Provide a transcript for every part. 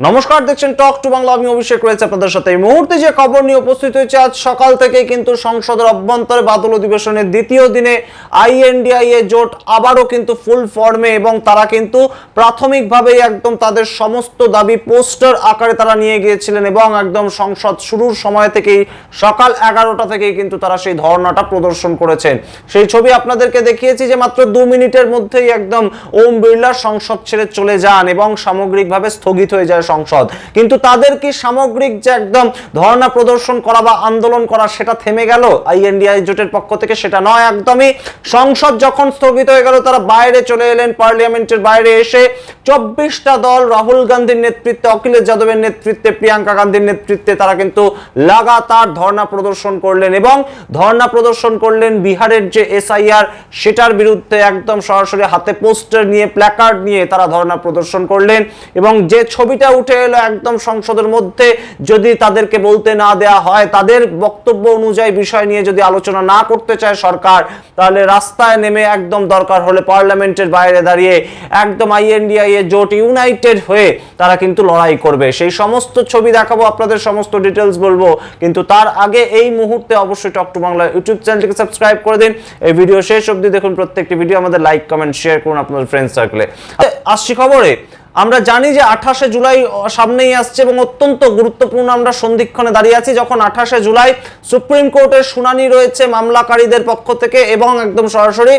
নমস্কার, দেখছেন টক টু বাংলা আমি অভিষেক রয়েছে আপনাদের সাথে। এই মুহূর্তে যে খবর নিয়ে উপস্থিত হয়েছে, আজ সকাল থেকে কিন্তু সংসদের অভ্যন্তরে বাদল অধিবেশনের দ্বিতীয় দিনে আইএনডিআই এ জোট আবারও কিন্তু ফুল ফর্মে এবং তারা কিন্তু প্রাথমিকভাবেই একদম তাদের সমস্ত দাবি পোস্টার আকারে তারা নিয়ে গিয়েছিলেন এবং একদম সংসদ শুরুর সময় থেকেই, সকাল এগারোটা থেকেই কিন্তু তারা সেই ধর্ণাটা প্রদর্শন করেছেন। সেই ছবি আপনাদেরকে দেখিয়েছি যে মাত্র দু মিনিটের মধ্যেই একদম ওম বিড়লা সংসদ ছেড়ে চলে যান এবং সামগ্রিকভাবে স্থগিত হয়ে যায় সংসদ। কিন্তু তাদের কি সামগ্রিক যে একদম ধর্ণা প্রদর্শন করা বা আন্দোলন করা সেটা থেমে গেল? আইএনডিআই জোটের পক্ষ থেকে সেটা নয় একদমই। সংসদ যখন স্থগিত হয়ে গেল, তারা বাইরে চলে এলেন পার্লামেন্টের বাইরে এসে চব্বিশটা দল রাহুল গান্ধীর নেতৃত্বে, অখিলেশ যাদবের নেতৃত্বে, প্রিয়াঙ্কা গান্ধীর নেতৃত্বে তারা কিন্তু লাগাতার ধর্ণা প্রদর্শন করলেন এবং ধর্ণা প্রদর্শন করলেন বিহারের যে এসআইআর, সেটার বিরুদ্ধে একদম সরাসরি হাতে পোস্টার নিয়ে, প্ল্যাকার্ড নিয়ে তারা ধর্ণা প্রদর্শন করলেন এবং যে ছবিটা উঠে এলো একদম সংসদের মধ্যে। যদি তাদেরকে বলতে না দেয়া হয়, তাদের বক্তব্য অনুযায়ী বিষয় নিয়ে যদি আলোচনা না করতে চায় সরকার, তাহলে রাস্তায় নেমে একদম দরকার হলে পার্লামেন্টের বাইরে দাঁড়িয়ে একদম আইএনডিআই জোট ইউনাইটেড হয়ে তারা কিন্তু লড়াই করবে। সেই সমস্ত ছবি দেখাবো, আপনাদের সমস্ত ডিটেলস বলব। কিন্তু তার আগে এই মুহূর্তে অবশ্যই টক টু বাংলা ইউটিউব চ্যানেলটিকে সাবস্ক্রাইব করে দিন। এই ভিডিও শেষ অবধি দেখুন প্রত্যেকটি ভিডিও আমাদের লাইক কমেন্ট শেয়ার করুন আপনাদের ফ্রেন্ড সার্কেলে আসছি খবরে। আমরা জানি যে আঠাশে জুলাই সামনেই আসছে এবং অত্যন্ত গুরুত্বপূর্ণ আমরা সন্ধিক্ষণে দাঁড়িয়ে আছি যখন আঠাশে জুলাই সুপ্রিম কোর্টের শুনানি রয়েছে মামলাকারীদের পক্ষ থেকে এবং একদম সরাসরি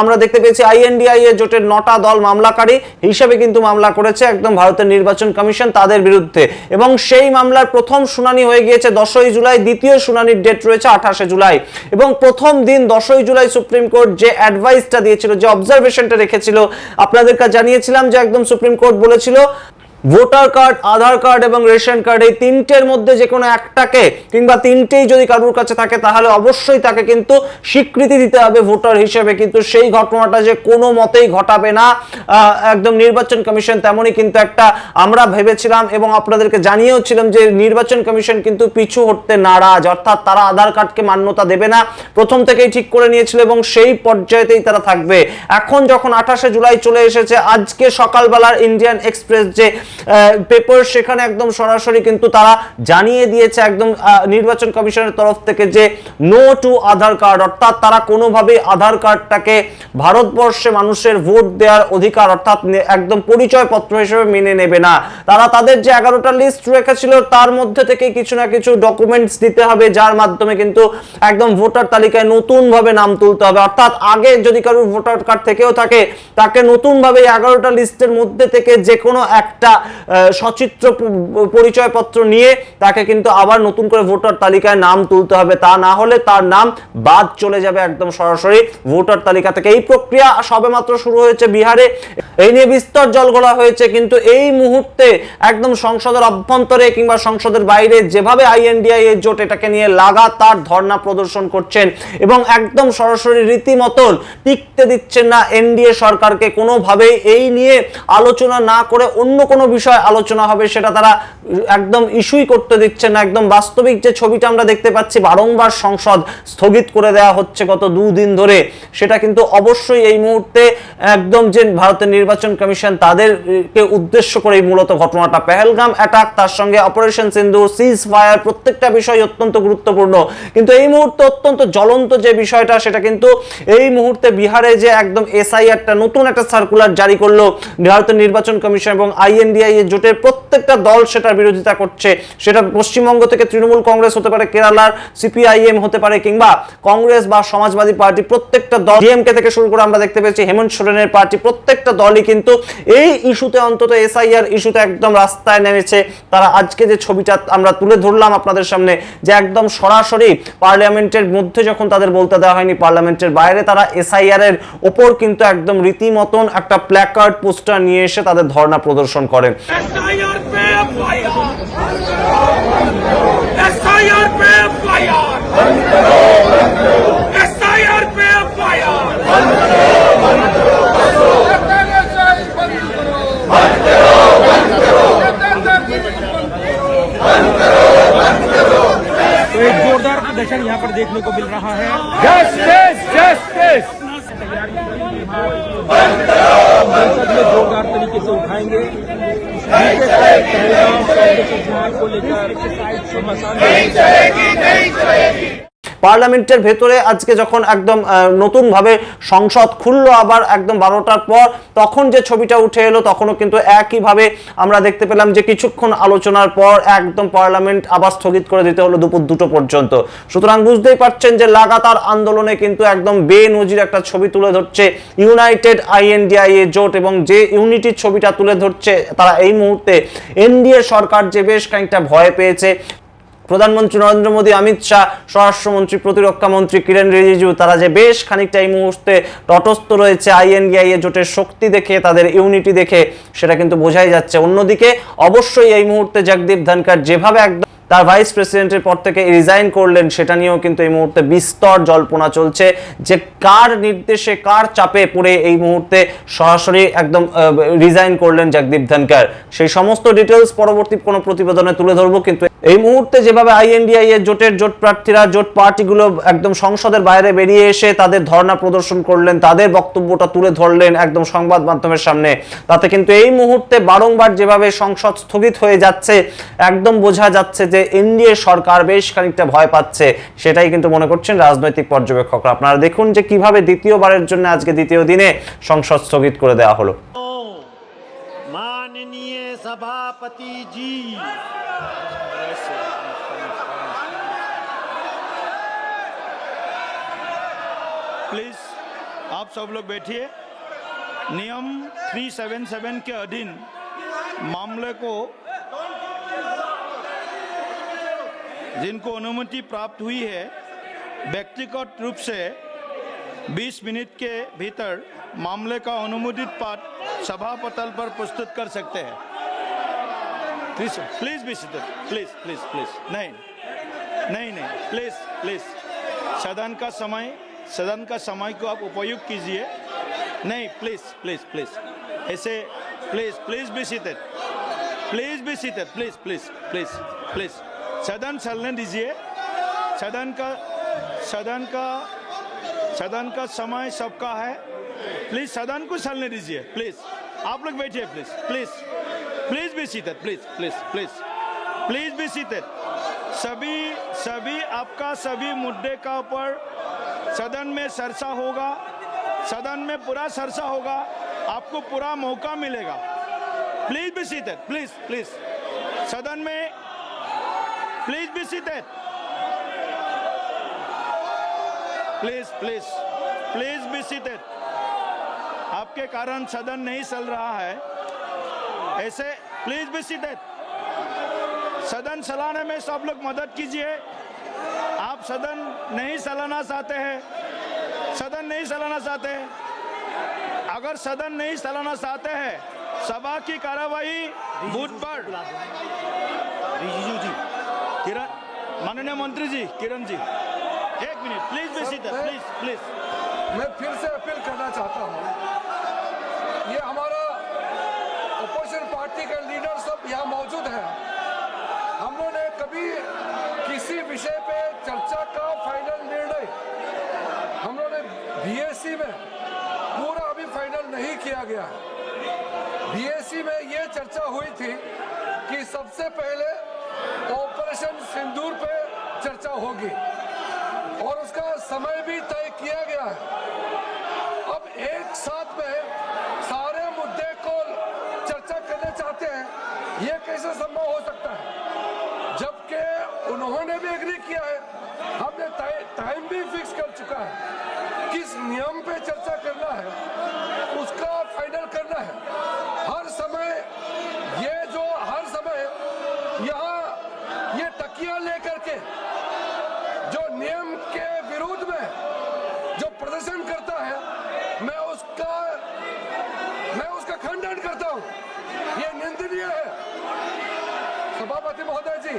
আমরা দেখতে পেয়েছি আইএনডিআই এর জোটের নটা দল মামলাকারী হিসেবে কিন্তু মামলা করেছে একদম ভারতের নির্বাচন কমিশন তাদের বিরুদ্ধে। এবং সেই মামলার প্রথম শুনানি হয়ে গিয়েছে দশই জুলাই, দ্বিতীয় শুনানির ডেট রয়েছে আঠাশে জুলাই। এবং প্রথম দিন দশই জুলাই সুপ্রিম কোর্ট যে অ্যাডভাইসটা দিয়েছিল, যে অবজারভেশনটা রেখেছিল আপনাদেরকে জানিয়েছিলাম যে একদম সুপ্রিম কোর্ট বলেছিল ভোটার কার্ড, আধার কার্ড এবং রেশন কার্ড এই তিনটের মধ্যে যে কোনো একটাকে কিংবা তিনটেই যদি কারোর কাছে থাকে, তাহলে অবশ্যই তাকে কিন্তু স্বীকৃতি দিতে হবে ভোটার হিসেবে। কিন্তু সেই ঘটনাটা যে কোনো মতেই ঘটাবে না একদম নির্বাচন কমিশন তেমনই কিন্তু একটা আমরা ভেবেছিলাম এবং আপনাদেরকে জানিয়েওছিলাম যে নির্বাচন কমিশন কিন্তু পিছু হটতে নারাজ। অর্থাৎ তারা আধার কার্ডকে মান্যতা দেবে না। প্রথম থেকেই ঠিক করে নিয়েছিল এবং সেই পর্যায়েতেই তারা থাকবে। এখন যখন আঠাশে জুলাই চলে এসেছে, আজকে সকালবেলার ইন্ডিয়ান এক্সপ্রেস যে পেপার সেখানে একদম সরাসরি কিন্তু তারা জানিয়ে দিয়েছে একদম নির্বাচন কমিশনের তরফ থেকে যে নো টু আধার কার্ড অর্থাৎ তারা কোনোভাবেই আধার কার্ডটাকে ভারতবর্ষে মানুষের ভোট দেওয়ার অধিকার, অর্থাৎ একদম পরিচয়পত্র হিসেবে মেনে নেবে না। তারা তাদের যে এগারোটা লিস্ট রেখেছিল, তার মধ্যে থেকে কিছু না কিছু ডকুমেন্টস দিতে হবে, যার মাধ্যমে কিন্তু একদম ভোটার তালিকায় নতুন ভাবে নাম তুলতে হবে। অর্থাৎ আগে যদি কারোর ভোটার কার্ড থেকেও থাকে, তাকে নতুন ভাবে এগারোটা লিস্টের মধ্যে থেকে যে কোনো একটা সচিত্র পরিচয়পত্র নিয়ে তাকে কিন্তু আবার নতুন করে ভোটার তালিকায় নাম তুলতে হবে। তা না হলে তার নাম বাদ চলে যাবে একদম সরাসরি ভোটার তালিকা থেকে। এই প্রক্রিয়া সবেমাত্র শুরু হয়েছে বিহারে। এই নিয়ে বিস্তর জলগোলা হয়েছে, কিন্তু এই মুহূর্তে একদম সংসদের অভ্যন্তরে কিংবা সংসদের বাইরে যেভাবে আইএনডিআই এর জোট এটাকে নিয়ে লাগাতার ধর্ণা প্রদর্শন করছেন এবং একদম সরাসরি রীতিমতন টিকতে দিচ্ছেন না এনডিএ সরকারকে, কোনোভাবেই এই নিয়ে আলোচনা না করে অন্য কোনো বিষয় আলোচনা হবে, সেটা তারা একদম ইস্যুই করতে দিচ্ছেন না। একদম বাস্তবিক যে ছবিটা আমরা দেখতে পাচ্ছি, বারংবার সংসদ স্থগিত করে দেওয়া হচ্ছে গত দুদিন ধরে, সেটা কিন্তু অবশ্যই এই মুহূর্তে একদম যে ভারতের নির্বাচন কমিশন তাদেরকে উদ্দেশ্য করে মূলত ঘটনাটা। পেহেলগাম অ্যাটাক তার সঙ্গে অপারেশন সিন্ধু সিজ ফায়ার প্রত্যেকটা বিষয় অত্যন্ত গুরুত্বপূর্ণ। কিন্তু এই মুহূর্তে অত্যন্ত জ্বলন্ত যে বিষয়টা, সেটা কিন্তু এই মুহূর্তে বিহারে যে একদম এসআইআরটা নতুন একটা সার্কুলার জারি করল ভারতের নির্বাচন কমিশন এবং আইএনডিআই এর জোটের প্রত্যেকটা দল সেটার বিরোধিতা করছে। সেটা পশ্চিমবঙ্গ থেকে তৃণমূল কংগ্রেস হতে পারে, কেরালার সিপিআইএম হতে পারে, কিংবা কংগ্রেস বা সমাজবাদী পার্টি প্রত্যেকটা দল, ডিএমকে থেকে শুরু করে আমরা দেখতে পেয়েছি, হেমন্ত সোরেনের পার্টি, প্রত্যেকটা দলই কিন্তু এই ইস্যুতে অন্তত এসআইআর ইস্যুতে একদম রাস্তায় নেমেছে। তারা আজকে যে ছবিটা আমরা তুলে ধরলাম আপনাদের সামনে, যে একদম সরাসরি পার্লামেন্টের মধ্যে যখন তাদের বলতে দেওয়া হয়নি, পার্লামেন্টের বাইরে তারা এসআইআর এর ওপর কিন্তু একদম রীতিমতন একটা প্ল্যাকার্ড পোস্টার নিয়ে এসে তাদের ধর্ণা প্রদর্শন করেন করেন এসআইআর को लेकर शमशान পার্লামেন্টের ভেতরে আজকে যখন একদম নতুন ভাবে সংসদ খুললো আবার একদম বারোটার পর, তখন যে ছবিটা উঠে এলো, তখনও কিন্তু একইভাবে আমরা দেখতে পেলাম যে কিছুক্ষণ আলোচনার পর একদম পার্লামেন্ট আবার স্থগিত করে দিতে হলো দুপুর দুটো পর্যন্ত। সুতরাং বুঝতেই পারছেন যে লাগাতার আন্দোলনে কিন্তু একদম বেনজির একটা ছবি তুলে ধরছে। ইউনাইটেড আইএনডিআইএ জোট এবং যে ইউনিটির ছবিটা তুলে ধরছে, তারা এই মুহূর্তে এনডিএ সরকার যে বেশ খানিকটা ভয় পেয়েছে প্রধানমন্ত্রী নরেন্দ্র মোদী, অমিত শাহ, স্বরাষ্ট্রমন্ত্রী, প্রতিরক্ষা মন্ত্রী কিরেন রিজিজু, তারা যে বেশ খানিকটা এই মুহূর্তে তটস্থ রয়েছে আইএনডিআইএ জোটের শক্তি দেখে, তাদের ইউনিটি দেখে, সেটা কিন্তু বোঝাই যাচ্ছে। অন্যদিকে অবশ্যই এই মুহূর্তে জগদীপ ধনকার যেভাবে একদম তার ভাইস প্রেসিডেন্টের পর থেকে রিজাইন করলেন, সেটা নিয়েও কিন্তু এই মুহূর্তে বিস্তর জল্পনা চলছে যে কার নির্দেশে, কার চাপে পড়ে এই মুহূর্তে সরাসরি একদম রিজাইন করলেন জগদীপ ধনকর সেই সমস্ত ডিটেলস পরবর্তী কোনো প্রতিবেদনে তুলে ধরবো, কিন্তু এই মুহূর্তে যেভাবে আইএনডিআই এর জোটের জোট প্রার্থীরা, জোট পার্টিগুলো একদম সংসদের বাইরে বেরিয়ে এসে তাদের ধর্ণা প্রদর্শন করলেন, তাদের বক্তব্যটা তুলে ধরলেন একদম সংবাদ মাধ্যমের সামনে। তাতে কিন্তু এই মুহূর্তে বারংবার যেভাবে সংসদ স্থগিত হয়ে যাচ্ছে, একদম বোঝা যাচ্ছে যে এনডিএ সরকার বেশ খানিকটা ভয় পাচ্ছে সেটাই কিন্তু মনে করছেন রাজনৈতিক পর্যবেক্ষকরা আপনারা দেখুন যে কিভাবে দ্বিতীয়বারের জন্য আজকে দ্বিতীয় দিনে সংসদ স্থগিত করে দেওয়া হলো माननीय सभापति जी प्लीज आप सब लोग बैठिए नियम 377 के अधीन मामले को जिनको अनुमति प्राप्त हुई है व्यक्तिगत रूप से 20 मिनट के भीतर मामले का अनुमोदित पाठ सभा पटल पर प्रस्तुत कर सकते हैं। Please please seated please please please नहीं। नहीं नहीं. प्लीज़ प्लीज़ सदन का समय सदन का समय को आप उपयोग कीजिए। नहीं प्लीज़ प्लीज़ प्लीज़ ऐसे please please be seated please be seated please please please please सदन चलने दीजिए। सदन का सदन का सदन का समय सबका है। प्लीज़ सदन को चलने दीजिए। प्लीज़ आप लोग बैठिए प्लीज़ प्लीज़ प्लीज़ भी सीते प्लीज़ प्लीज़ प्लीज़ प्लीज़ भी सीते सभी सभी, आपका सभी मुद्दे का ऊपर सदन में चर्चा होगा। सदन में पूरा चर्चा होगा। आपको पूरा मौका मिलेगा। प्लीज़ भी सीते प्लीज़ प्लीज़ सदन में please be seated please please please be seated आपके कारण सदन नहीं चल रहा है। ऐसे प्लीज़ बी सीटेड सदन चलाने में सब लोग मदद कीजिए। आप सदन नहीं चलाना चाहते हैं। सदन नहीं चलाना चाहते हैं। अगर सदन नहीं चलाना चाहते हैं, सभा की बुधवार रिजिजू जी किरण माननीय मंत्री जी किरण जी एक minute please seated please please मैं फिर से अपील करना चाहता हूँ। ये हमारा अपोजिशन पार्टी के लीडर सब यहाँ मौजूद हैं। हम लोगों ने कभी किसी विषय पे चर्चा का फाइनल निर्णय हम लोगों ने बीएससी में पूरा अभी फाइनल नहीं किया गया। है बीएससी में ये चर्चा हुई थी कि सबसे पहले ऑपरेशन सिंदूर पे चर्चा होगी और उसका समय भी तय किया गया है। अब एक साथ में सारे मुद्दे को चर्चा करना चाहते हैं, ये कैसे संभव हो सकता है? जबकि उन्होंने भी एग्री किया है, हमने टाइ- टाइम भी फिक्स कर चुका है। किस नियम पे चर्चा करना है उसका फाइनल करना है हर समय ये जो हर समय यहाँ ये तकिया लेकर के जो नियम के विरुद्ध में जो प्रदर्शन करता है। मैं उसका मैं उसका खंडन करता हूँ। ये निंदनीय है। सभापति महोदय जी,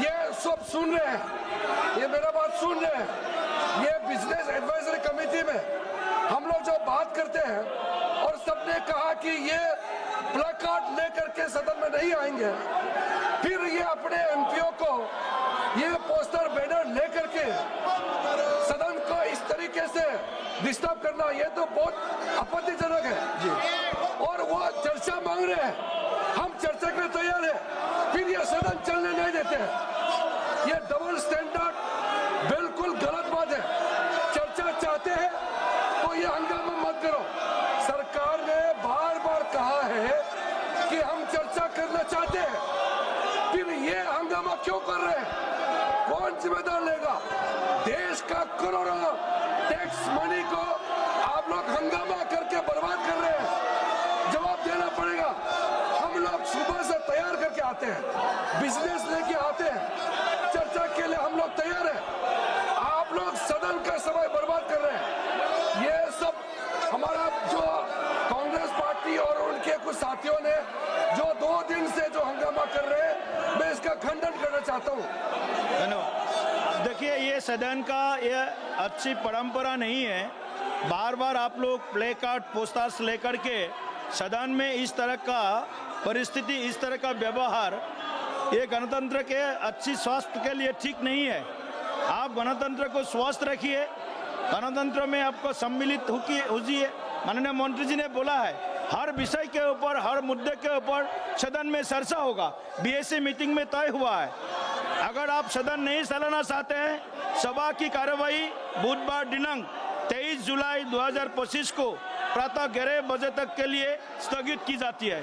ये सब सुन रहे हैं। ये मेरा बात सुन रहे हैं। ये बिज़नेस एडवाइजरी कमेटी में हम लोग जो बात करते हैं और सबने कहा कि ये प्लाकार्ड लेकर के सदन में नहीं आएँगे, फिर ये अपने एमपीओ को ये पोस्टर बैनर लेकर के से डिस्टर्ब करना, ये तो बहुत आपत्तिजनक है। जी। और वो चर्चा मांग रहे हैं। हम चर्चा के लिए तैयार है। फिर ये सदन चलने नहीं देते हैं। ये डबल स्टैंडर्ड बिल्कुल गलत बात है। चर्चा चाहते हैं तो ये हंगामा मत करो। सरकार ने बार बार कहा है कि हम चर्चा करना चाहते हैं। फिर ये हंगामा क्यों कर रहे हैं? कौन जिम्मेदार लेगा? देश का करोड़ों टैक्स मनी को आप लोग हंगामा करके बर्बाद कर रहे हैं। जवाब देना पड़ेगा। हम लोग सुबह से तैयार करके आते हैं। बिज़नेस लेके आते हैं। चर्चा के लिए हम लोग तैयार हैं। आप लोग सदन का समय बर्बाद कर रहे हैं। ये सब हमारा जो कांग्रेस पार्टी और उनके कुछ साथियों ने जो दो दिन से जो हंगामा कर रहे हैं, मैं इसका खंडन करना चाहता हूँ। धन्यवाद। देखिए, ये सदन का ये अच्छी परंपरा नहीं है। बार बार आप लोग प्ले कार्ड पोस्टार्स लेकर के सदन में इस तरह का परिस्थिति, इस तरह का व्यवहार, ये गणतंत्र के अच्छी स्वास्थ्य के लिए ठीक नहीं है। आप गणतंत्र को स्वस्थ रखिए। गणतंत्र में आपको सम्मिलित होइए माननीय मंत्री जी ने बोला है, हर विषय के ऊपर, हर मुद्दे के ऊपर सदन में चर्चा होगा। बीएससी मीटिंग में तय हुआ है। अगर आप सदन नहीं चलाना चाहते हैं, सभा की कार्यवाही बुधवार दिनांक 23 जुलाई 2025 को प्रातः ग्यारह बजे तक के लिए स्थगित की जाती है।